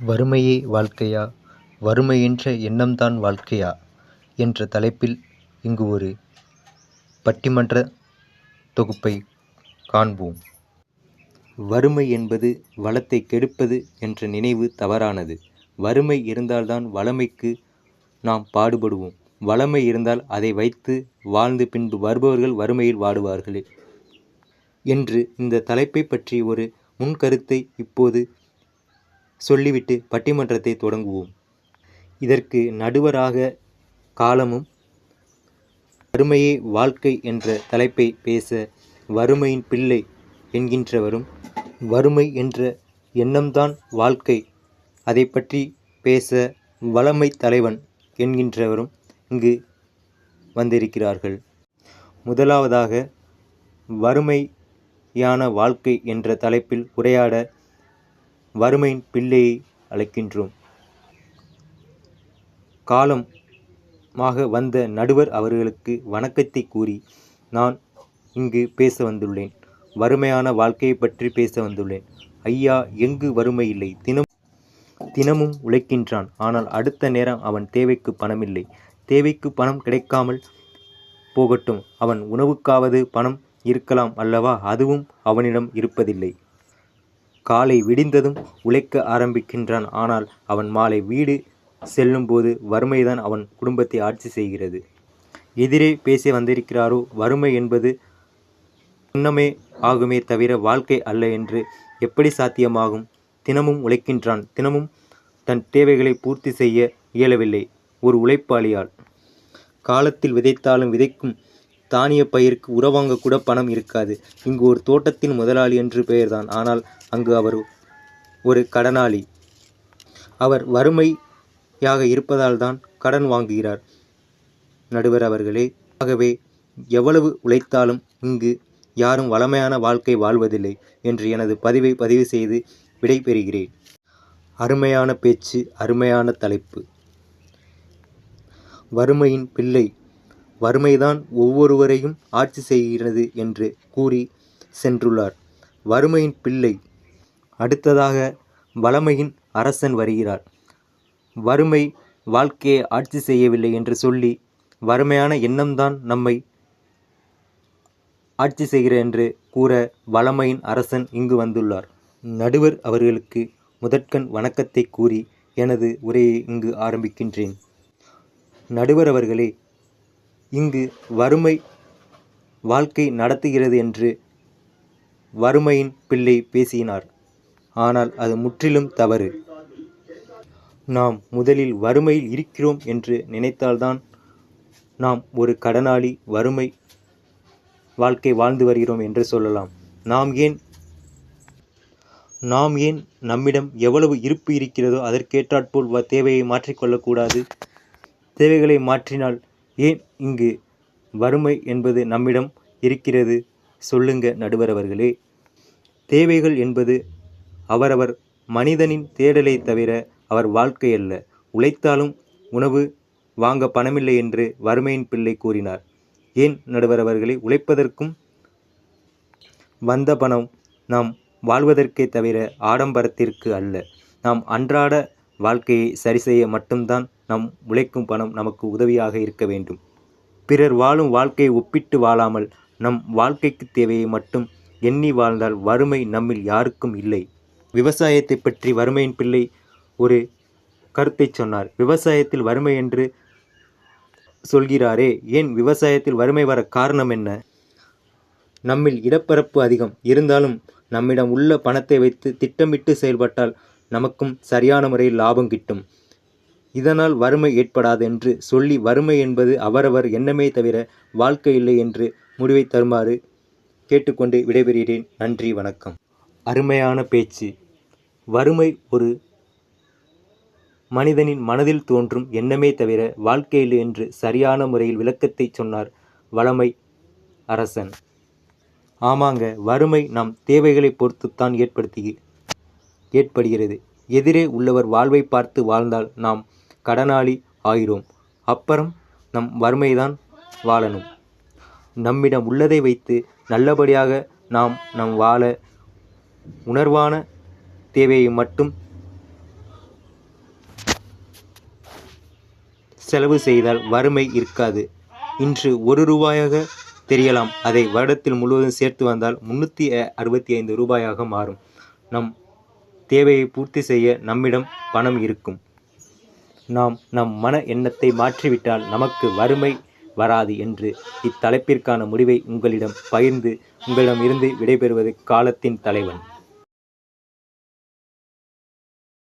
வறுமையே வாழ்க்கையா? வறுமை என்ற எண்ணம்தான் வாழ்க்கையா? என்ற தலைப்பில் இங்கு ஒரு பட்டிமன்ற தொகுப்பை காண்போம். வறுமை என்பது வளத்தை கெடுப்பது என்ற நினைவு தவறானது. வறுமை இருந்தால்தான் வளமைக்கு நாம் பாடுபடுவோம். வளமை இருந்தால் அதை வைத்து வாழ்ந்து பின்பு வருபவர்கள் வறுமையில் வாடுவார்களே. என்று இந்த தலைப்பை பற்றி ஒரு முன்கருத்தை இப்போது சொல்லிவிட்டு பட்டிமன்றத்தை தொடங்குவோம். இதற்கு நடுவராக காலமும் வறுமையே வாழ்க்கை என்ற தலைப்பை பேச வறுமையின் பிள்ளை என்கின்றவரும் வறுமை என்ற எண்ணம்தான் வாழ்க்கை. அதை பற்றி பேச வளமை தலைவன் என்கின்றவரும் இங்கு வந்திருக்கிறார்கள். முதலாவதாக வறுமையான வாழ்க்கை என்ற தலைப்பில் உரையாட வறுமையின் பிள்ளையை அழைக்கின்றோம். காலமாக வந்த நடுவர் அவர்களுக்கு வணக்கத்தை கூறி நான் இங்கு பேச வந்துள்ளேன். வறுமையான வாழ்க்கையை பற்றி பேச வந்துள்ளேன். ஐயா எங்கு வறுமை இல்லை? தினம் தினமும் உழைக்கின்றான். ஆனால் அடுத்த நேரம் அவன் தேவைக்கு பணமில்லை. தேவைக்கு பணம் கிடைக்காமல் போகட்டும். அவன் உணவுக்காவது பணம் இருக்கலாம் அல்லவா? அதுவும் அவனிடம் இருப்பதில்லை. காலை விடிந்ததும் உழைக்க ஆரம்பிக்கின்றான். ஆனால் அவன் மாலை வீடு செல்லும்போது வறுமைதான் அவன் குடும்பத்தை ஆட்சி செய்கிறது. எதிரே பேசி வந்திருக்கிறாரோ? வறுமை என்பது இன்னமே ஆகுமே தவிர வாழ்க்கை அல்ல என்று எப்படி சாத்தியமாகும்? தினமும் உழைக்கின்றான். தினமும் தன் தேவைகளை பூர்த்தி செய்ய இயலவில்லை. ஒரு உழைப்பாளியால். காலத்தில் விதைத்தாலும் விதைக்கும் தானிய பயிருக்கு உரவாங்க கூட பணம் இருக்காது. இங்கு ஒரு தோட்டத்தின் முதலாளி என்று பெயர்தான். ஆனால் அங்கு அவர் ஒரு கடனாளி. அவர் வறுமையாக இருப்பதால் தான் கடன் வாங்குகிறார். நடுவர் அவர்களே ஆகவே எவ்வளவு உழைத்தாலும் இங்கு யாரும் வளமையான வாழ்க்கை வாழ்வதில்லை என்று எனது பதிவை பதிவு செய்து விடைபெறுகிறேன். அருமையான பேச்சு அருமையான தலைப்பு. வறுமையின் பிள்ளை வறுமைதான் ஒவ்வொருவரையும் ஆட்சி செய்கிறது என்று கூறி சென்றுள்ளார். வறுமையின் பிள்ளை. அடுத்ததாக வளமையின் அரசன் வருகிறார். வறுமை வாழ்க்கையை ஆட்சி செய்யவில்லை என்று சொல்லி வறுமையான எண்ணம்தான் நம்மை ஆட்சி செய்கிற என்று கூற வளமையின் அரசன் இங்கு வந்துள்ளார். நடுவர் அவர்களுக்கு முதற்கண் வணக்கத்தை கூறி எனது உரையை இங்கு ஆரம்பிக்கின்றேன். நடுவர் அவர்களே இங்கு வறுமை வாழ்க்கை நடத்துகிறது என்று வறுமையின் பிள்ளை பேசினார். ஆனால் அது முற்றிலும் தவறு. நாம் முதலில் வறுமையில் இருக்கிறோம் என்று நினைத்தால்தான் நாம் ஒரு கடனாளி வறுமை வாழ்க்கை வாழ்ந்து வருகிறோம் என்று சொல்லலாம். நாம் ஏன் நாம் ஏன் நம்மிடம் எவ்வளவு இருப்பு இருக்கிறதோ அதற்கேற்றாற்போல் வ- தேவையை மாற்றிக்கொள்ளக்கூடாது. தேவைகளை மாற்றினால் ஏன் இங்கு வறுமை என்பது நம்மிடம் இருக்கிறது? சொல்லுங்க நடுவர் அவர்களே. தேவைகள் என்பது அவரவர் மனிதனின் தேடலை தவிர அவர் வாழ்க்கை அல்ல. உழைத்தாலும் உணவு வாங்க பணமில்லை என்று வறுமையின் பிள்ளை கூறினார். ஏன் நடுவர் உழைப்பதற்கும் வந்த பணம் நாம் வாழ்வதற்கே தவிர ஆடம்பரத்திற்கு அல்ல. நாம் அன்றாட வாழ்க்கையை சரி செய்ய மட்டும்தான் நம் உழைக்கும் பணம் நமக்கு உதவியாக இருக்க வேண்டும். பிறர் வாழும் வாழ்க்கையை ஒப்பிட்டு வாழாமல் நம் வாழ்க்கைக்கு தேவையை மட்டும் எண்ணி வாழ்ந்தால் வறுமை நம்மில் யாருக்கும் இல்லை. விவசாயத்தை பற்றி வறுமையின் பிள்ளை ஒரு கருத்தை சொன்னார். விவசாயத்தில் வறுமை என்று சொல்கிறாரே ஏன் விவசாயத்தில் வறுமை வர காரணம் என்ன? நம்மில் இடப்பரப்பு அதிகம். இருந்தாலும் நம்மிடம் உள்ள பணத்தை வைத்து திட்டமிட்டு செயல்பட்டால் நமக்கும் சரியான முறையில் லாபம் கிட்டும். இதனால் வறுமை ஏற்படாது என்று சொல்லி வறுமை என்பது அவரவர் எண்ணமே தவிர வாழ்க்கை இல்லை என்று முடிவை தருமாறு கேட்டுக்கொண்டு விடைபெறுகிறேன். நன்றி வணக்கம். அருமையான பேச்சு. வறுமை ஒரு மனிதனின் மனதில் தோன்றும் எண்ணமே தவிர வாழ்க்கையில் என்று சரியான முறையில் விளக்கத்தை சொன்னார் வளமை அரசன். ஆமாங்க வறுமை நம் தேவைகளை பொறுத்துத்தான் ஏற்படுத்தி ஏற்படுகிறது. எதிரே உள்ளவர் வாழ்வை பார்த்து வாழ்ந்தால் நாம் கடனாளி ஆகிறோம் அப்புறம் நம் வறுமைதான் வாழணும். நம்மிடம் உள்ளதை வைத்து நல்லபடியாக நாம் நம் வாழ உணர்வான தேவையை மட்டும் செலவு செய்தால் வறுமை இருக்காது. இன்று ஒரு ரூபாயாக தெரியலாம். அதை வருடத்தில் முழுவதும் சேர்த்து வந்தால் முன்னூற்றி அறுபத்தி ஐந்து ரூபாயாக மாறும். நம் தேவையை பூர்த்தி செய்ய நம்மிடம் பணம் இருக்கும். நாம் நம் மன எண்ணத்தை மாற்றிவிட்டால் நமக்கு வறுமை வராது என்று இத்தலைப்பிற்கான முடிவை உங்களிடம் பகிர்ந்து உங்களிடம் இருந்து விடைபெறுவது காலத்தின் தலைவன்.